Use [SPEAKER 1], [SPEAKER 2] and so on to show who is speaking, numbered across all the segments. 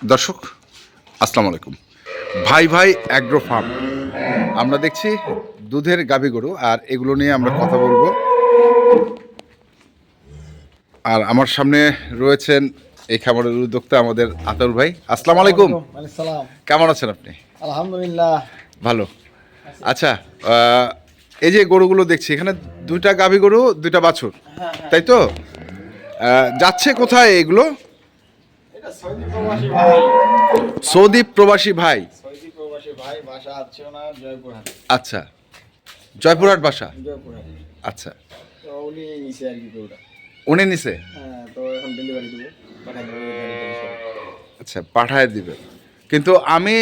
[SPEAKER 1] দর্শক আসসালামু আলাইকুম। ভাই ভাই অ্যাগ্রো ফার্ম। আমরা দেখছি দুধের গাভী গরু আর এগুলো নিয়ে আমরা কথা বলব। আর আমার সামনে রয়েছেন এই খামারের উদ্যোক্তা আমাদের আতর ভাই। আসসালামু আলাইকুম। কেমন আছেন আপনি?
[SPEAKER 2] আলহামদুলিল্লাহ।
[SPEAKER 1] ভালো। আচ্ছা এই যে গরুগুলো দেখছি এখানে দুইটা গাভী গরু দুইটা বাছুর। তাই তো? যাচ্ছে কোথায় এগুলো?
[SPEAKER 2] সৌদি প্রবাসী ভাই।
[SPEAKER 1] আচ্ছা। জয়পুরহাট বাসা? আচ্ছা।
[SPEAKER 2] উনি
[SPEAKER 1] নিছে
[SPEAKER 2] হ্যাঁ দেবো। দেবো।
[SPEAKER 1] আচ্ছা পাঠায় দিবেন কিন্তু আমি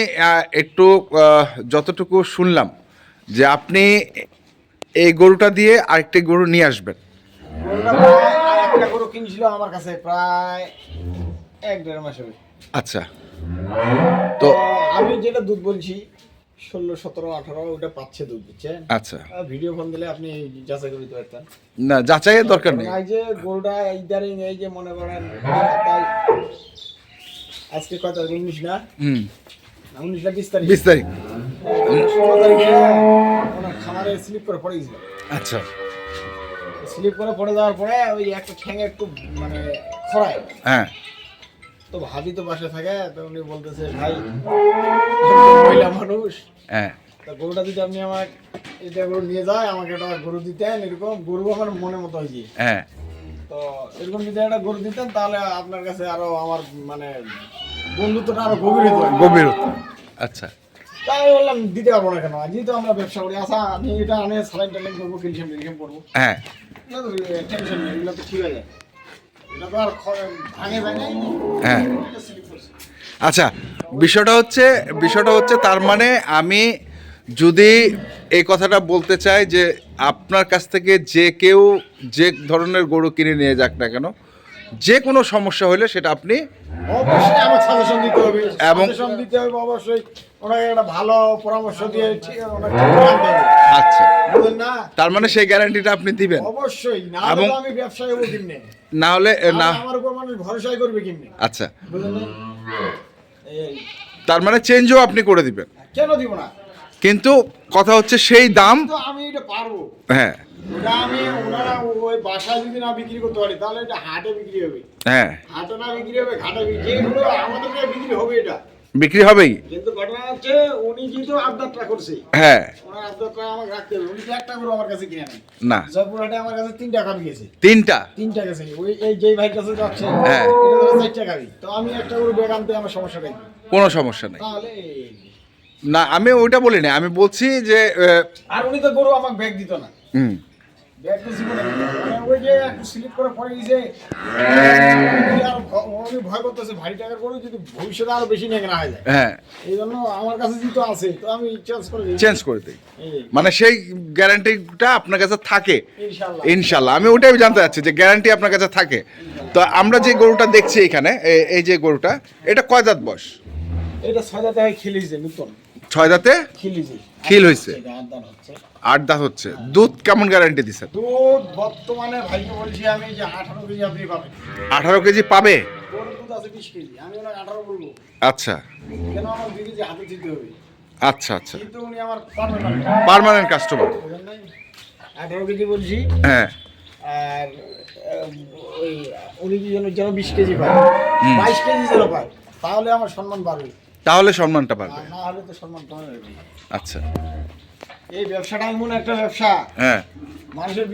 [SPEAKER 1] একটু যতটুকু শুনলাম যে আপনি এই গরুটা দিয়ে আরেকটি গরু নিয়ে আসবেন।
[SPEAKER 2] একটা গরু কিনছিল আমার কাছে প্রায় এক দেড় মাস হবে
[SPEAKER 1] আচ্ছা।
[SPEAKER 2] তো আমি যেটা দুধ বলছি ষোলো সতেরো আঠারো ওটা পাচ্ছে দুধ বুঝছেন?
[SPEAKER 1] আচ্ছা।
[SPEAKER 2] ভিডিও ফোন দিলে আপনি যাচাই করে দিতে পারতেন।
[SPEAKER 1] না যাচাইয়ের দরকার নেই।
[SPEAKER 2] এই যে গরুটা ইদারিং এই যে মনে করেন তাই আজকে কত উনিশ না?
[SPEAKER 1] হুম।
[SPEAKER 2] উনিশ না বিশ তারিখ।
[SPEAKER 1] বিশ তারিখ।
[SPEAKER 2] ষোলো তারিখে ওনার খামারে স্লিপ করে পড়ে গেছিল।
[SPEAKER 1] আচ্ছা।
[SPEAKER 2] স্লিপ করে পড়ে যাওয়ার পরে ওই একটা ঠ্যাঙে একটু মানে খরায়
[SPEAKER 1] হ্যাঁ।
[SPEAKER 2] তো ভাবি তো বাসায় থাকে তো উনি বলতেছে ভাই মহিলা মানুষ
[SPEAKER 1] হ্যাঁ।
[SPEAKER 2] তা গরুটা যদি আপনি আমার এটা গরু নিয়ে যায় আমাকে একটা গরু দিতেন এরকম গরু আমার মনের মতো হয়েছে।
[SPEAKER 1] হ্যাঁ।
[SPEAKER 2] তো এরকম যদি একটা গরু দিতেন তাহলে আপনার কাছে আরও আমার মানে বন্ধুত্বটা আরও গভীর হতো।
[SPEAKER 1] গভীর আচ্ছা।
[SPEAKER 2] তাই বললাম দিতে পারব না কেন? যেহেতু আমরা ব্যবসা করি। আসা আমি এটা আনে সালাইন টালাইন করব ক্যালসিয়াম টেলসিয়াম করব
[SPEAKER 1] হ্যাঁ।
[SPEAKER 2] না টেনশন নেই এগুলো তো ঠিক আছে তো
[SPEAKER 1] হ্যাঁ। আচ্ছা বিষয়টা হচ্ছে বিষয়টা হচ্ছে তার মানে আমি যদি এই কথাটা বলতে চাই যে আপনার কাছ থেকে যে কেউ যে ধরনের গরু কিনে নিয়ে যাক না কেন যে কোনো সমস্যা হলে সেটা আপনি এবং- আচ্ছা। তার মানে সেই গ্যারান্টিটা আপনি দিবেন।
[SPEAKER 2] অবশ্যই।
[SPEAKER 1] এবং-
[SPEAKER 2] আমি ব্যবসায়
[SPEAKER 1] না হলে না।
[SPEAKER 2] আমার উপর মানুষ ভরসাই করবে কিমনে
[SPEAKER 1] আচ্ছা। তার মানে চেঞ্জও আপনি করে দিবেন।
[SPEAKER 2] কেন দিব না?
[SPEAKER 1] কিন্তু কথা হচ্ছে সেই দাম
[SPEAKER 2] তো আমি এটা পারব।
[SPEAKER 1] হ্যাঁ।
[SPEAKER 2] ওটা আমি ওনারা ওই বাসায় যদি না বিক্রি করতে পারি তাহলে এটা হাটে বিক্রি হবে।
[SPEAKER 1] হ্যাঁ।
[SPEAKER 2] হাটে না বিক্রি হবে ঘাটে বিক্রি আমাদের বিক্রি হবে এটা।
[SPEAKER 1] বিক্রি হবেই।
[SPEAKER 2] কিন্তু ঘটনা হচ্ছে উনি যেহেতু আবদারটা করছে
[SPEAKER 1] হ্যাঁ।
[SPEAKER 2] ওনার আবদারটা আমাকে রাখতে হবে। উনি একটা করে আমার কাছে কিনে নেন
[SPEAKER 1] না।
[SPEAKER 2] জয়পুরহাটে আমার কাছে তিন টাকা গেছে
[SPEAKER 1] তিনটা?
[SPEAKER 2] তিনটা গেছে। ওই এই যেই ভাইয়ের কাছে যাচ্ছে
[SPEAKER 1] হ্যাঁ।
[SPEAKER 2] তো আমি একটা করে ব্যাগ আনতে আমার সমস্যা নেই
[SPEAKER 1] কোনো সমস্যা নেই।
[SPEAKER 2] তাহলে
[SPEAKER 1] না আমি ওইটা বলিনি। আমি বলছি যে
[SPEAKER 2] আর উনি তো গরু আমাকে ব্যাগ দিত না।
[SPEAKER 1] হুম।
[SPEAKER 2] জীবনে মানে ওই যে একটু স্লিপ করে পড়ে গেছে উনি আর ভ- উনি ভয় করতেছে ভারী টাকার গরু যদি ভবিষ্যতে আরও বেশি হয়ে যায়।
[SPEAKER 1] হ্যাঁ।
[SPEAKER 2] এই জন্য আমার কাছে যেহেতু আছে তো আমি চেঞ্জ করে দিই।
[SPEAKER 1] চেঞ্জ করে দিই। মানে সেই গ্যারান্টিটা আপনার কাছে থাকে।
[SPEAKER 2] ইনশাল্লাহ
[SPEAKER 1] আমি ওটাই জানতে চাচ্ছি যে গ্যারান্টি আপনার কাছে থাকে। তো আমরা যে গরুটা দেখছি এখানে এই যে গরুটা এটা কয় দাঁত বয়স?
[SPEAKER 2] এটা ছয় দাঁতে খেলিছে নতুন।
[SPEAKER 1] ছয় দাঁতে খিল হয়েছে। আট দাঁত হচ্ছে। দুধ কেমন গ্যারান্টি দিচ্ছেন
[SPEAKER 2] দুধ বর্তমানে ভাইকে বলছি আমি যে আঠারো কেজি আপনি পাবেন।
[SPEAKER 1] আঠারো কেজি পাবে? আচ্ছা। আচ্ছা আচ্ছা।
[SPEAKER 2] উনি আমার
[SPEAKER 1] পার্মানেন্ট কাস্টমার
[SPEAKER 2] আঠারো কেজি বলছি।
[SPEAKER 1] হ্যাঁ।
[SPEAKER 2] আর ওই উনি যেন যেন বিশ কেজি পায়। বাইশ কেজি যেন পায় তাহলে আমার সম্মান বাড়বে।
[SPEAKER 1] তাহলে সম্মানটা
[SPEAKER 2] আর না হলে তো সম্মান কমে
[SPEAKER 1] আচ্ছা।
[SPEAKER 2] এই ব্যবসাটা এমন একটা ব্যবসা।
[SPEAKER 1] হ্যাঁ।
[SPEAKER 2] মানুষের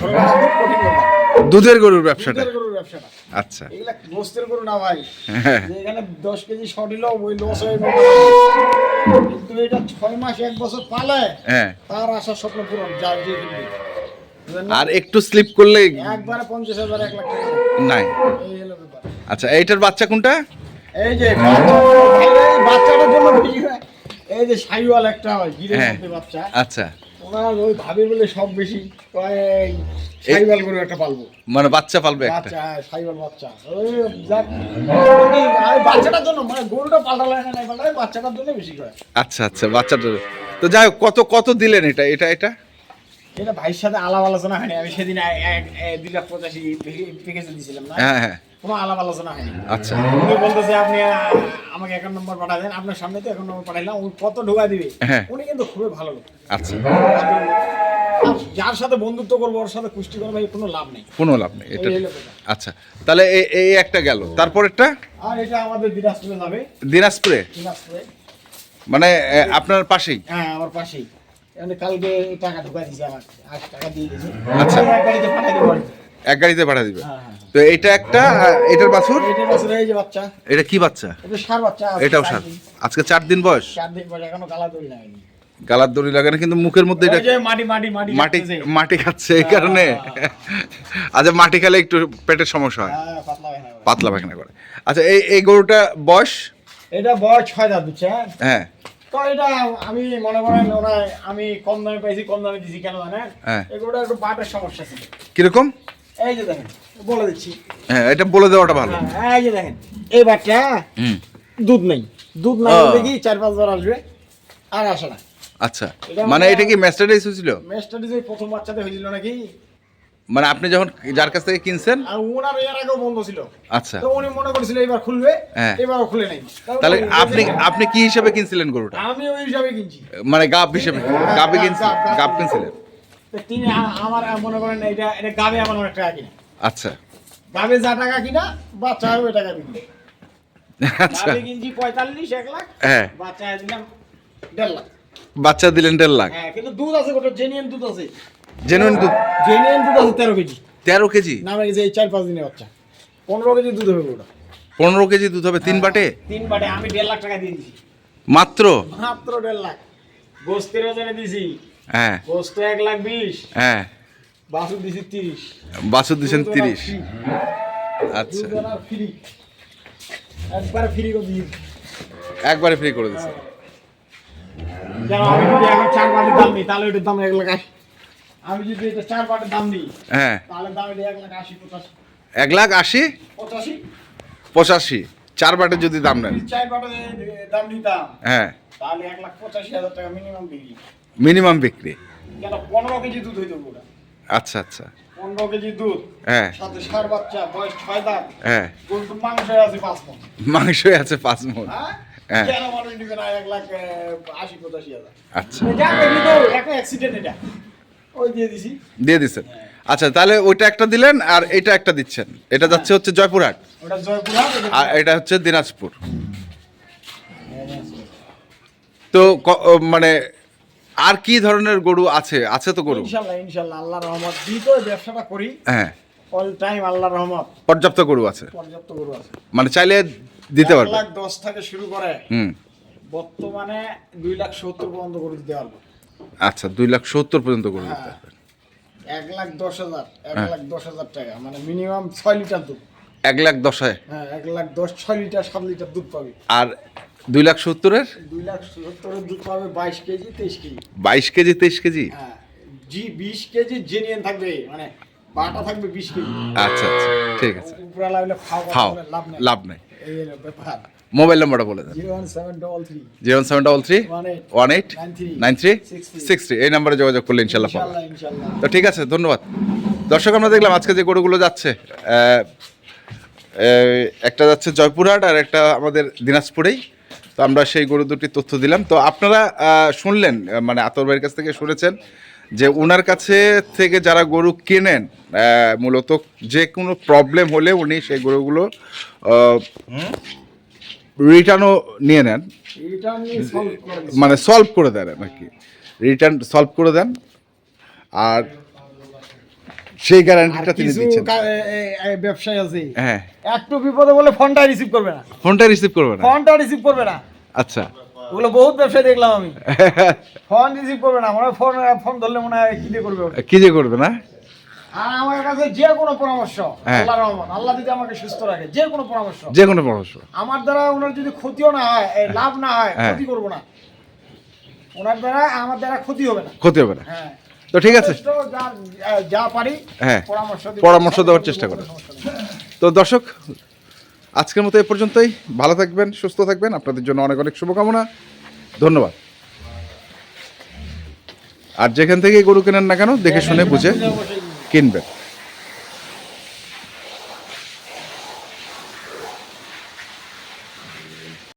[SPEAKER 2] ধরে রাখা কঠিন
[SPEAKER 1] দুধের গরুর ব্যবসাটা?
[SPEAKER 2] দুধের গরুর ব্যবসাটা।
[SPEAKER 1] আচ্ছা।
[SPEAKER 2] এগুলা গোস্তের গরু না ভাই।
[SPEAKER 1] হ্যাঁ।
[SPEAKER 2] যে এখানে দশ কেজি শর্ট হলো ওই লস হয়ে কিন্তু এটা ছয় মাস এক বছর পালে
[SPEAKER 1] হ্যাঁ।
[SPEAKER 2] তার আশা স্বপ্ন পূরণ যার যে?
[SPEAKER 1] আর একটু স্লিপ করলে
[SPEAKER 2] একবারে পঞ্চাশ হাজার এক লাখ টাকা।
[SPEAKER 1] নাই। আচ্ছা এইটার বাচ্চা কোনটা?
[SPEAKER 2] এই যে বাচ্চা- বাচ্চাটার জন্য বেশি হয়। এই যে সাইওয়াল একটা হয় গিরের
[SPEAKER 1] হ্যাঁ।
[SPEAKER 2] মধ্যে বাচ্চা
[SPEAKER 1] আচ্ছা।
[SPEAKER 2] ওনার ওই ভাবি বলে সব বেশি কয় সাইওয়াল করে একটা পালবো।
[SPEAKER 1] মানে বাচ্চা পালবে একটা?
[SPEAKER 2] বাচ্চা সাইওয়াল বাচ্চা। ওই যাক আর বাচ্চাটার জন্য মানে গরুটা পাল্টালে না নাই পাল্টালে বাচ্চাটার জন্য বেশি করে।
[SPEAKER 1] আচ্ছা আচ্ছা বাচ্চাটা তো যাই হোক কত কত দিলেন এটা? এটা এটা?
[SPEAKER 2] এটা ভাইয়ের সাথে আলাপ আলোচনা হয়নি আমি সেদিন এক- দুই লাখ পঁচাশি প্যাকেজে দিয়েছিলাম না?
[SPEAKER 1] হ্যাঁ হ্যাঁ।
[SPEAKER 2] কোনো আলাপ আলোচনা হয়নি।
[SPEAKER 1] আচ্ছা।
[SPEAKER 2] উনি বলতেছে আপনি আমাকে অ্যাকাউন্ট নম্বর পাঠা দেন আপনার সামনে তো অ্যাকাউন্ট নম্বর পাঠাইলাম উনি কত ঢোকা দিবে?
[SPEAKER 1] হ্যাঁ।
[SPEAKER 2] উনি কিন্তু খুবই ভালো লোক।
[SPEAKER 1] আচ্ছা।
[SPEAKER 2] আর যার সাথে বন্ধুত্ব করব ওর সাথে কুষ্টি করে ভাই কোনো লাভ নেই।
[SPEAKER 1] কোনো লাভ নেই এটা
[SPEAKER 2] এই হলো ব্যাপার।
[SPEAKER 1] আচ্ছা তাহলে এই এই একটা গেল। তারপরেরটা?
[SPEAKER 2] আর এটা আমাদের দিনাজপুরে যাবে।
[SPEAKER 1] দিনাজপুরে?
[SPEAKER 2] দিনাজপুরে।
[SPEAKER 1] মানে এ, আপনার পাশেই?
[SPEAKER 2] হ্যাঁ আমার পাশেই। এখানে কালকে টাকা ঢোকা দিয়েছে আমার আজ টাকা দিয়ে দিয়েছে।
[SPEAKER 1] আচ্ছা।
[SPEAKER 2] আমি এক গাড়িতে পাঠাই দেবো বাড়িতে।
[SPEAKER 1] এক গাড়িতে পাঠা দিবে।
[SPEAKER 2] হ্যাঁ হ্যাঁ
[SPEAKER 1] তো এটা একটা এটার বাছুর? এটা কি বাচ্চা? এটাও সার। আজকে চার দিন বয়স?
[SPEAKER 2] দড়ি
[SPEAKER 1] গালার দড়ি লাগানো কিন্তু মুখের মধ্যে এটা
[SPEAKER 2] মাটি মাটি মাটি
[SPEAKER 1] মাটি
[SPEAKER 2] খাচ্ছে
[SPEAKER 1] এই কারণে। আচ্ছা মাটি খেলে একটু পেটের সমস্যা হয়।
[SPEAKER 2] হ্যাঁ, পাতলা পায়খানা করে।
[SPEAKER 1] আচ্ছা এই এই গরুটা বয়স?
[SPEAKER 2] এটা বয়স ছয় দাঁত বুঝছেন
[SPEAKER 1] হ্যাঁ।
[SPEAKER 2] তো এটা আমি মনে করেন ওরা আমি কম দামে পাইছি কম দামে দিছি কেন জানেন?
[SPEAKER 1] হ্যাঁ।
[SPEAKER 2] একটু বাটের সমস্যা ছিল।
[SPEAKER 1] কীরকম?
[SPEAKER 2] এই যে দেখেন বলে দিচ্ছি।
[SPEAKER 1] হ্যাঁ এটা বলে দেওয়াটা ভালো।
[SPEAKER 2] হ্যাঁ, এই যে দেখেন এই বাচ্চা দুধ নেই। দুধ না চার পাঁচ বার আসবে আর আসে না।
[SPEAKER 1] আচ্ছা মানে এটা কি ম্যাস্টারাইজ হয়েছিল?
[SPEAKER 2] প্রথম বাচ্চাতে হয়েছিল নাকি?
[SPEAKER 1] মানে আপনি যখন যার কাছ থেকে কিনছেন?
[SPEAKER 2] আর ওনার এর আগেও বন্ধ ছিল।
[SPEAKER 1] আচ্ছা।
[SPEAKER 2] তো উনি মনে করেছিল এবার খুলবে
[SPEAKER 1] হ্যাঁ।
[SPEAKER 2] এবারও খুলে নাই।
[SPEAKER 1] তাহলে আপনি আপনি কি হিসাবে কিনছিলেন গরুটা?
[SPEAKER 2] আমি ওই হিসাবে কিনছি।
[SPEAKER 1] মানে গাব হিসেবে গাবে কিনছিলেন
[SPEAKER 2] গাব,
[SPEAKER 1] কিনছিলেন।
[SPEAKER 2] তিনি আমার মনে করেন এটা এটা গাবে আমার অনেক টাকা কিনা।
[SPEAKER 1] আচ্ছা।
[SPEAKER 2] গাবে যা টাকা কিনা বাচ্চা হবে ওই টাকা বিক্রি
[SPEAKER 1] আচ্ছা।
[SPEAKER 2] কিনছি পঁয়তাল্লিশ এক লাখ
[SPEAKER 1] হ্যাঁ।
[SPEAKER 2] বাচ্চা দিলাম দেড় লাখ।
[SPEAKER 1] বাচ্চা দিলেন দেড় লাখ?
[SPEAKER 2] হ্যাঁ কিন্তু দুধ আছে গোটা জেনুইন দুধ আছে।
[SPEAKER 1] জেনুইন দুধ?
[SPEAKER 2] জেনুইন দুধ আছে তেরো কেজি।
[SPEAKER 1] তেরো কেজি?
[SPEAKER 2] না গেছে এই চার পাঁচ দিনের বাচ্চা। পনেরো কেজি দুধ হবে ওটা
[SPEAKER 1] পনেরো কেজি দুধ হবে তিন বাটে?
[SPEAKER 2] তিন বাটে আমি দেড় লাখ টাকা দিয়ে দিছি
[SPEAKER 1] মাত্র?
[SPEAKER 2] মাত্র দেড় লাখ। গোস্তের ওজনে দিছি
[SPEAKER 1] হ্যাঁ।
[SPEAKER 2] গোস্ত এক লাখ বিশ।
[SPEAKER 1] হ্যাঁ।
[SPEAKER 2] বাসু দিছি তিরিশ।
[SPEAKER 1] দিচ্ছেন তিরিশ। আচ্ছা।
[SPEAKER 2] ফ্রি একবারে ফ্রি করে দিই
[SPEAKER 1] একবারে ফ্রি করে
[SPEAKER 2] আমি যদি এখন চার বাটের দাম নিই তাহলে দাম এক লাখ আশি। আমি যদি এটা চার বাটের দাম
[SPEAKER 1] হ্যাঁ।
[SPEAKER 2] তাহলে দাম এটা এক লাখ আশি পঁচাশি।
[SPEAKER 1] এক লাখ আশি?
[SPEAKER 2] পঁচাশি?
[SPEAKER 1] পঁচাশি। চার বাটে যদি দাম নেন।
[SPEAKER 2] চার দাম নিতাম
[SPEAKER 1] হ্যাঁ।
[SPEAKER 2] তাহলে এক লাখ পঁচাশি হাজার টাকা মিনিমাম বিক্রি
[SPEAKER 1] মিনিমাম বিক্রি।
[SPEAKER 2] কেন? পনেরো কেজি দুধ হইতো ওটা।
[SPEAKER 1] আচ্ছা আচ্ছা।
[SPEAKER 2] পনেরো কেজি দুধ
[SPEAKER 1] হ্যাঁ।
[SPEAKER 2] সাথে সার বাচ্চা বয়স ছয় দাঁত
[SPEAKER 1] হ্যাঁ।
[SPEAKER 2] কিন্তু আছে পাঁচ মন।
[SPEAKER 1] মাংস আছে পাঁচ মন।
[SPEAKER 2] হ্যাঁ?
[SPEAKER 1] হ্যাঁ।
[SPEAKER 2] কেন মানুষ নিবে না? এক লাখ আশি পঁচাশি হাজার।
[SPEAKER 1] আচ্ছা।
[SPEAKER 2] এটা এমনি তো একটা অ্যাক্সিডেন্ট এটা। ওই দিয়ে দিছি।
[SPEAKER 1] দিয়ে দিচ্ছেন। আচ্ছা তাহলে ওইটা একটা দিলেন আর এটা একটা দিচ্ছেন। এটা যাচ্ছে হচ্ছে জয়পুরহাট।
[SPEAKER 2] ওটা জয়পুরহাট
[SPEAKER 1] আর এটা হচ্ছে দিনাজপুর। তো মানে আর কি ধরনের গরু আছে? আছে তো গরু?
[SPEAKER 2] ইনশাল্লাহ ইনশাল্লাহ আল্লাহর রহমত। তো ব্যবসাটা করি।
[SPEAKER 1] হ্যাঁ।
[SPEAKER 2] অল টাইম আল্লাহর রহমত।
[SPEAKER 1] পর্যাপ্ত গরু আছে?
[SPEAKER 2] পর্যাপ্ত গরু আছে।
[SPEAKER 1] মানে চাইলে দিতে পারবে।
[SPEAKER 2] লাখ দশ থেকে শুরু করে।
[SPEAKER 1] হুম।
[SPEAKER 2] বর্তমানে দুই লাখ সত্তর পর্যন্ত গরু দিতে পারব।
[SPEAKER 1] আচ্ছা দুই লাখ সত্তর পর্যন্ত গরু দিতে
[SPEAKER 2] হ্যাঁ।
[SPEAKER 1] পারবেন।
[SPEAKER 2] এক লাখ দশ হাজার এক
[SPEAKER 1] হ্যাঁ।
[SPEAKER 2] লাখ দশ হাজার টাকা। মানে মিনিমাম ছয় লিটার দুধ।
[SPEAKER 1] এক লাখ দশায়
[SPEAKER 2] হ্যাঁ এক লাখ দশ ছয় লিটার সাত লিটার দুধ পাবে।
[SPEAKER 1] আর দুই লাখ সত্তরের?
[SPEAKER 2] দুই লাখ সত্তরের দুধ পাবে বাইশ কেজি তেইশ কেজি।
[SPEAKER 1] বাইশ কেজি তেইশ কেজি?
[SPEAKER 2] হ্যাঁ জি বিশ কেজি জেনিয়েন থাকবে মানে বাটা থাকবে বিশ কেজি।
[SPEAKER 1] আচ্ছা আচ্ছা ঠিক আছে।
[SPEAKER 2] খাও লাভ নেই
[SPEAKER 1] মোবাইল নাম্বারটা বলে দেন।
[SPEAKER 2] Zero one seven double three. One eight nine three six three.
[SPEAKER 1] এই নাম্বারে যোগাযোগ করলে ইনশাল্লাহ পাবো তো ঠিক আছে ধন্যবাদ। দর্শক আমরা দেখলাম আজকে যে গরুগুলো যাচ্ছে একটা যাচ্ছে জয়পুরহাট আর একটা আমাদের দিনাজপুরেই। তো আমরা সেই গরু দুটির তথ্য দিলাম। তো আপনারা শুনলেন মানে আতর ভাইয়ের কাছ থেকে শুনেছেন যে ওনার কাছে থেকে যারা গরু কেনেন মূলত যে কোনো প্রবলেম হলে উনি সেই গরুগুলো রিটার্নও নিয়ে নেন। মানে সলভ করে দেন আর কি। রিটার্ন সলভ করে দেন। আর সেই গ্যারান্টিটা তিনি দিচ্ছেন।
[SPEAKER 2] ব্যবসায়ী আছে।
[SPEAKER 1] হ্যাঁ।
[SPEAKER 2] একটু বিপদে বলে ফোনটা রিসিভ করবে না।
[SPEAKER 1] ফোনটা রিসিভ করবে না?
[SPEAKER 2] ফোনটা রিসিভ করবে না।
[SPEAKER 1] আচ্ছা।
[SPEAKER 2] ওগুলো বহুত ব্যবসায়ী দেখলাম আমি। ফোন রিসিভ করবে না। মনে ফোন ফোন ধরলে মনে হয় কি দিয়ে করবে
[SPEAKER 1] কি যে করবে না?
[SPEAKER 2] আর আমার কাছে যে কোনো পরামর্শ
[SPEAKER 1] হ্যাঁ।
[SPEAKER 2] আল্লাহ রহমান আল্লাহ যদি আমাকে সুস্থ রাখে যে কোনো পরামর্শ।
[SPEAKER 1] যে কোনো পরামর্শ।
[SPEAKER 2] আমার দ্বারা ওনার যদি ক্ষতিও না হয়। লাভ না হয়
[SPEAKER 1] হ্যাঁ।
[SPEAKER 2] ক্ষতি করব না। ওনার দ্বারা আমার দ্বারা ক্ষতি হবে না।
[SPEAKER 1] ক্ষতি হবে না।
[SPEAKER 2] হ্যাঁ।
[SPEAKER 1] তো ঠিক আছে।
[SPEAKER 2] যা- যা পারি
[SPEAKER 1] হ্যাঁ।
[SPEAKER 2] পরামর্শ
[SPEAKER 1] দেওয়ার চেষ্টা করে। তো দর্শক আজকের মতো এ পর্যন্তই। ভালো থাকবেন সুস্থ থাকবেন। আপনাদের জন্য অনেক অনেক শুভকামনা। ধন্যবাদ। আর যেখান থেকে গরু কেনেন না কেন দেখে শুনে বুঝে কিনবেন।